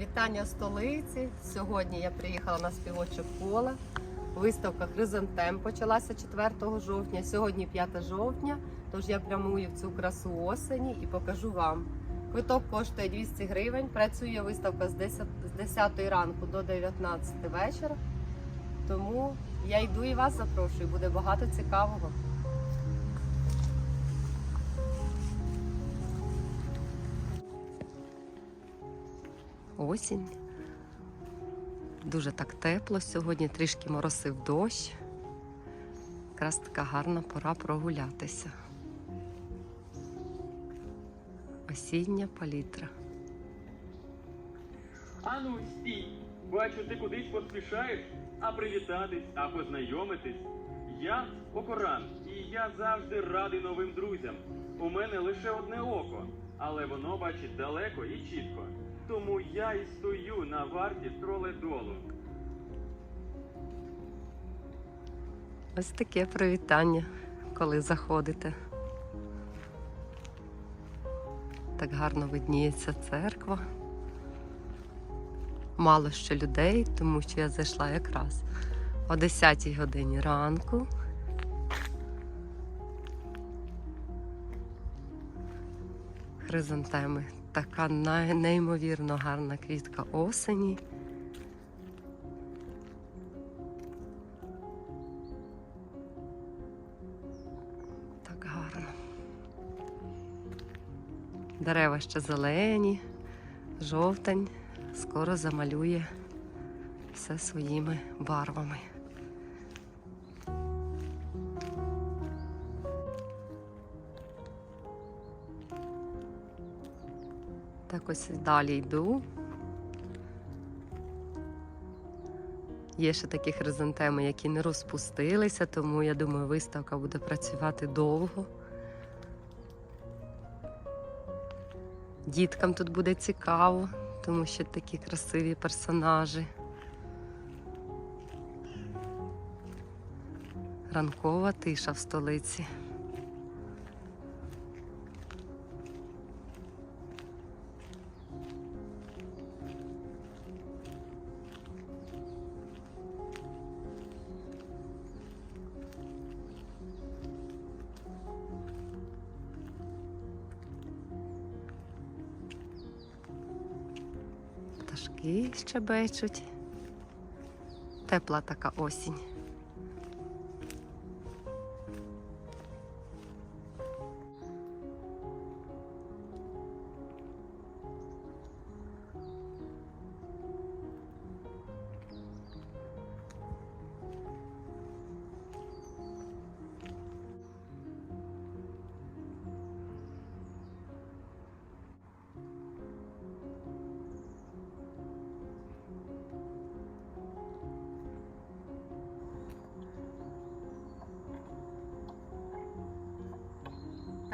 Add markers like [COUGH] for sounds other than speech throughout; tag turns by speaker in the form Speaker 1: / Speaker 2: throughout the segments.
Speaker 1: Вітання столиці. Сьогодні я приїхала на співоче поле. Виставка Хризантем почалася 4 жовтня. Сьогодні 5 жовтня. Тож я прямую в цю красу осені і покажу вам. Квиток коштує 200 гривень. Працює виставка з 10, з 10 ранку до 19 вечора. Тому я йду і вас запрошую. Буде багато цікавого. Осінь. Дуже так тепло сьогодні, трішки моросив дощ. Якраз така гарна пора прогулятися. Осіння палітра.
Speaker 2: Ану, стій! Бачу, ти кудись поспішаєш, а привітатись, а познайомитись. Я Окоран, і я завжди радий новим друзям. У мене лише одне око, але воно бачить далеко і чітко. Тому я і стою на варті троледолу.
Speaker 1: Ось таке привітання, коли заходите. Так гарно видніється церква. Мало ще людей, тому що я зайшла якраз о 10 годині ранку. Хризантеми. Така неймовірно гарна квітка осені. Так гарно. Дерева ще зелені, жовтень скоро замалює все своїми барвами. Так ось далі йду. Є ще такі хризантеми, які не розпустилися, тому я думаю, виставка буде працювати довго. Діткам тут буде цікаво, тому що такі красиві персонажі. Ранкова тиша в столиці. Пташки щебечуть. Тепла така осінь.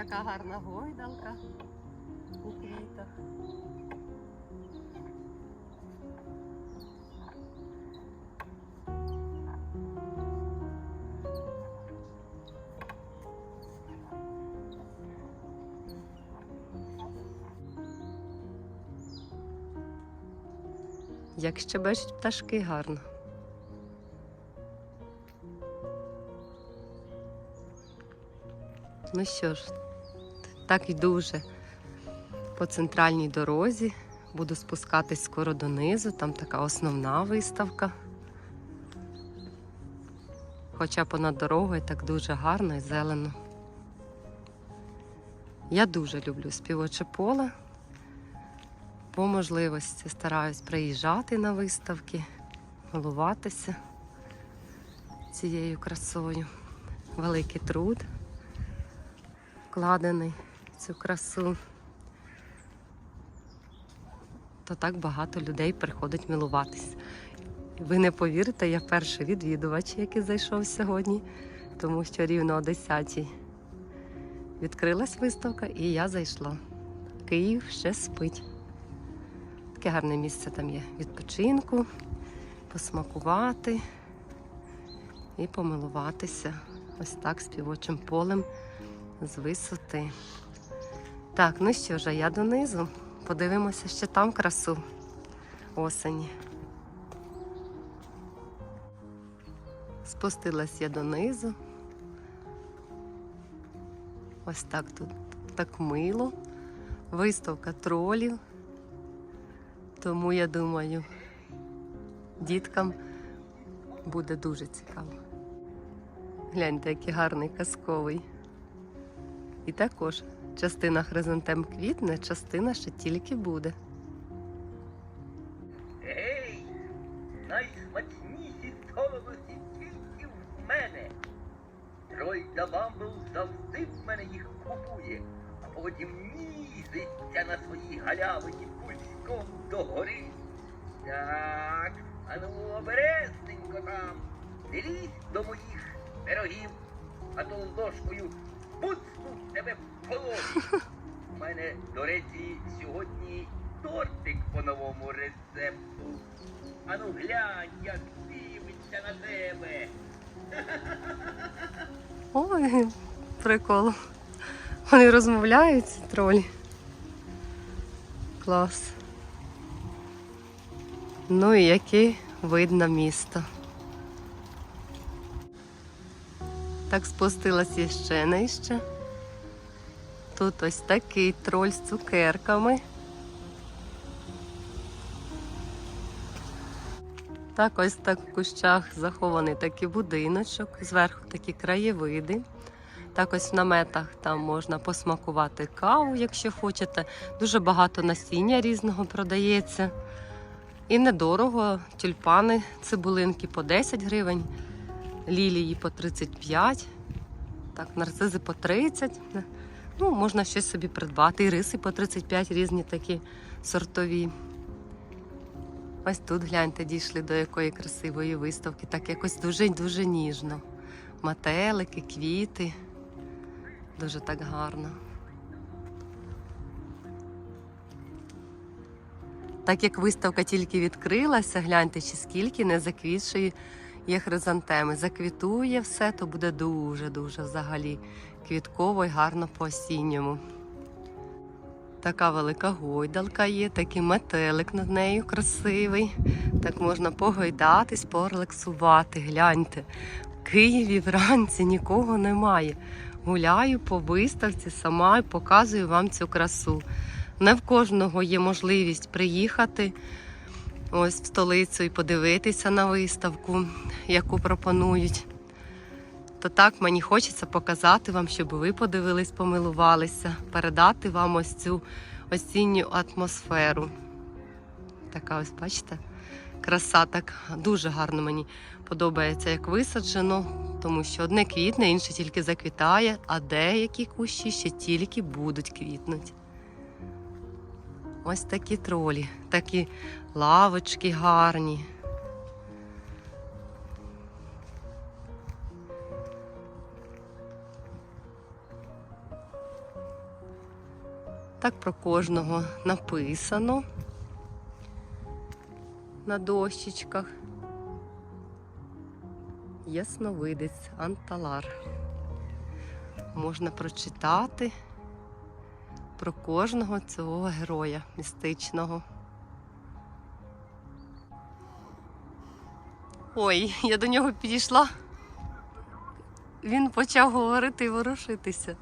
Speaker 1: Така гарна гойдалка у квітах. Як щебечуть пташки гарно. Ну що ж, так йду вже по центральній дорозі. Буду спускатись скоро донизу, там така основна виставка. Хоча понад дорогою так дуже гарно і зелено. Я дуже люблю співоче поле. По можливості стараюсь приїжджати на виставки, милуватися цією красою. Великий труд вкладений цю красу. То так багато людей приходить милуватись. Ви не повірите, я перший відвідувач, який зайшов сьогодні, тому що рівно о 10-й відкрилась виставка і я зайшла. Київ ще спить. Таке гарне місце там є відпочинку, посмакувати і помилуватися ось так співочим полем з висоти. Так, ну що ж, а я донизу. Подивимося ще там красу. осені. Спустилась я донизу. Ось так тут так мило. Виставка тролів. Тому я думаю, діткам буде дуже цікаво. Гляньте, який гарний казковий. І також частина хризантем квітне, частина ще тільки буде.
Speaker 3: Гей, найсмачніші солодощі тільки в мене. Тройда Бамбл завжди в мене їх купує, а потім нізиться на своїй галявині пульськом догори. Так, ану обережненько там, не лізь до моїх пирогів, а то ложкою буцну тебе У мене, до речі, сьогодні тортик по новому рецепту. Ану глянь, як дивиться на тебе. [LAUGHS]
Speaker 1: Ой, прикол. Вони розмовляють, ці тролі. Клас. Ну і який вид на місто. Так спустилась я ще нижче. Тут ось такий троль з цукерками. Так, ось так в кущах захований такий будиночок, зверху такі краєвиди. Так ось в наметах там можна посмакувати каву, якщо хочете. Дуже багато насіння різного продається. І недорого. Тюльпани, цибулинки по 10 гривень, лілії по 35, так, нарцизи по 30. Ну, можна щось собі придбати. І риси по 35 різні такі сортові. Ось тут гляньте, дійшли до якої красивої виставки. Так якось дуже-дуже ніжно. Метелики, квіти. Дуже так гарно. Так як виставка тільки відкрилася, гляньте, чи скільки не заквітшої є хризантеми. Заквітує все, то буде дуже-дуже взагалі квітково і гарно по осінньому. Така велика гойдалка є, такий метелик над нею красивий. Так можна погойдатись, порелаксувати. Гляньте, в Києві вранці нікого немає. Гуляю по виставці сама і показую вам цю красу. Не в кожного є можливість приїхати ось в столицю і подивитися на виставку, яку пропонують. То так мені хочеться показати вам, щоб ви подивились, помилувалися, передати вам ось цю осінню атмосферу. Така ось, бачите, краса так дуже гарно мені подобається, як висаджено, тому що одне квітне, інше тільки заквітає, а деякі кущі ще тільки будуть квітнути. Ось такі тролі, такі лавочки гарні. Так про кожного написано на дощечках. Ясновидець Анталар. Можна прочитати про кожного цього героя містичного. Ой, я до нього підійшла. Він почав говорити і ворушитися.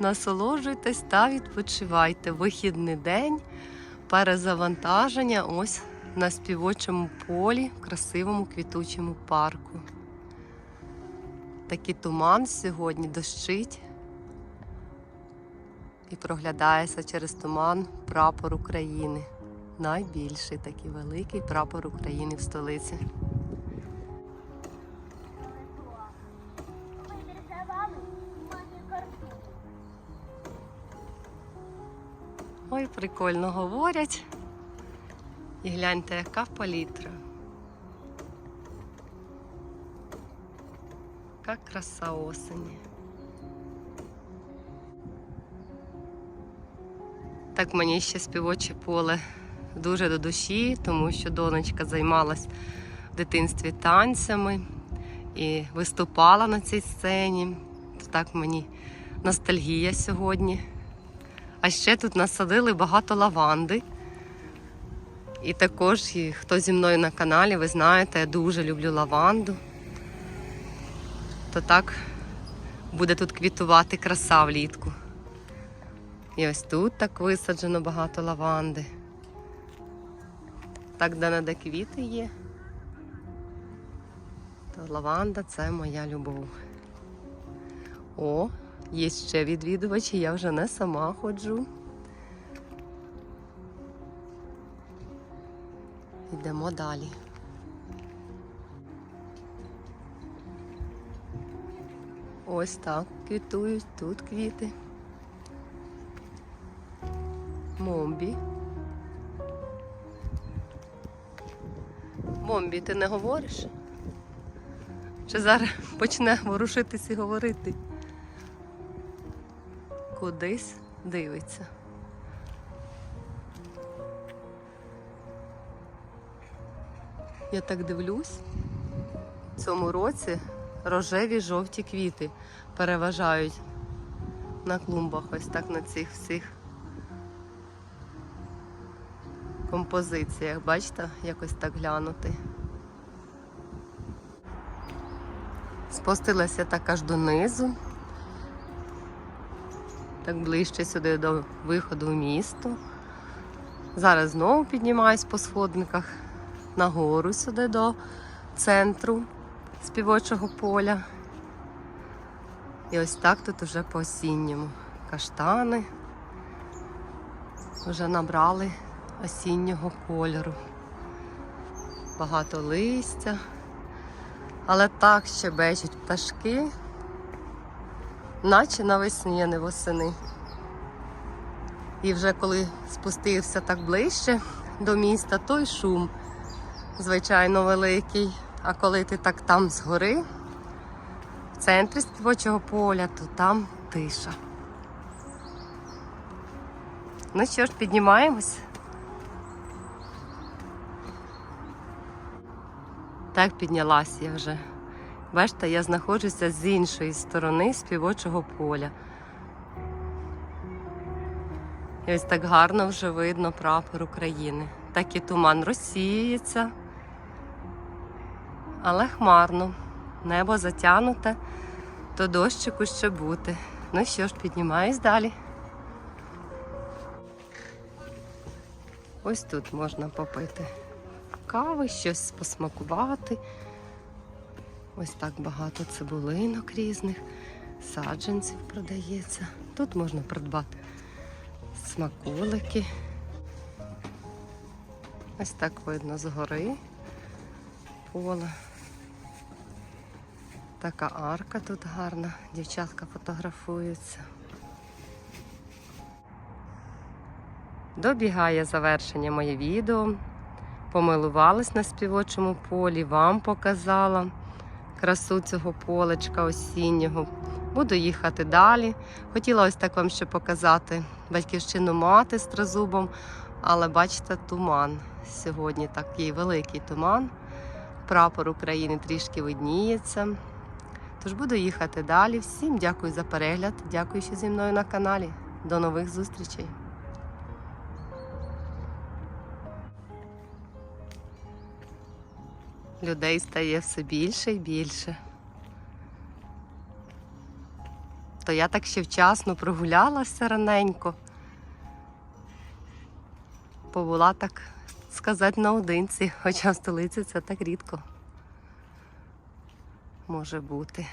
Speaker 1: Насолоджуйтесь та відпочивайте. Вихідний день, перезавантаження ось на співочому полі, в красивому квітучому парку. Такий туман сьогодні дощить і проглядається через туман прапор України. Найбільший такий великий прапор України в столиці. Ой, прикольно говорять. І гляньте, яка палітра. Яка краса осені. Так мені ще співоче поле дуже до душі, тому що донечка займалась в дитинстві танцями. і виступала на цій сцені. Так мені ностальгія сьогодні. А ще тут насадили багато лаванди. І також, і хто зі мною на каналі, ви знаєте, я дуже люблю лаванду. То так буде тут квітувати краса влітку. І ось тут так висаджено багато лаванди. Так, де де квіти є. То лаванда це моя любов. О, є ще відвідувачі, я вже не сама ходжу. Йдемо далі. Ось так квітують тут квіти. Момбі. Момбі, ти не говориш? Чи зараз [LAUGHS] почне ворушитись і говорити? Кудись дивиться. Я так дивлюсь, в цьому році рожеві жовті квіти переважають на клумбах, ось так на цих всіх композиціях. Бачите, якось так глянути. Спустилася так аж донизу, так ближче сюди до виходу в місто. Зараз знову піднімаюсь по сходниках нагору сюди до центру співочого поля. І ось так тут уже по осінньому. Каштани вже набрали осіннього кольору. Багато листя. Але так щебечуть пташки, наче навесні, а не восени. І вже коли спустився так ближче до міста, той шум, звичайно, великий. А коли ти так там згори, в центрі співочого поля, то там тиша. Ну що ж, піднімаємось. Так піднялась я вже. Бачите, я знаходжуся з іншої сторони співочого поля. І ось так гарно вже видно прапор України. Так і туман розсіюється, але хмарно. Небо затягнуте, то дощику ще бути. Ну що ж, піднімаюсь далі. Ось тут можна попити кави, щось посмакувати. Ось так багато цибулинок різних, саджанців продається. Тут можна придбати смаколики. Ось так видно згори поле. Така арка тут гарна, дівчатка фотографуються. Добігає завершення моє відео. Помилувалась на співочому полі, вам показала красу цього полечка осіннього. Буду їхати далі. Хотіла ось так вам ще показати батьківщину мати з тризубом, але бачите, туман. Сьогодні такий великий туман. Прапор України трішки видніється. Тож буду їхати далі. Всім дякую за перегляд. Дякую, що зі мною на каналі. До нових зустрічей! Людей стає все більше і більше. То я так ще вчасно прогулялася раненько. Побула так сказати наодинці, хоча в столиці це так рідко може бути.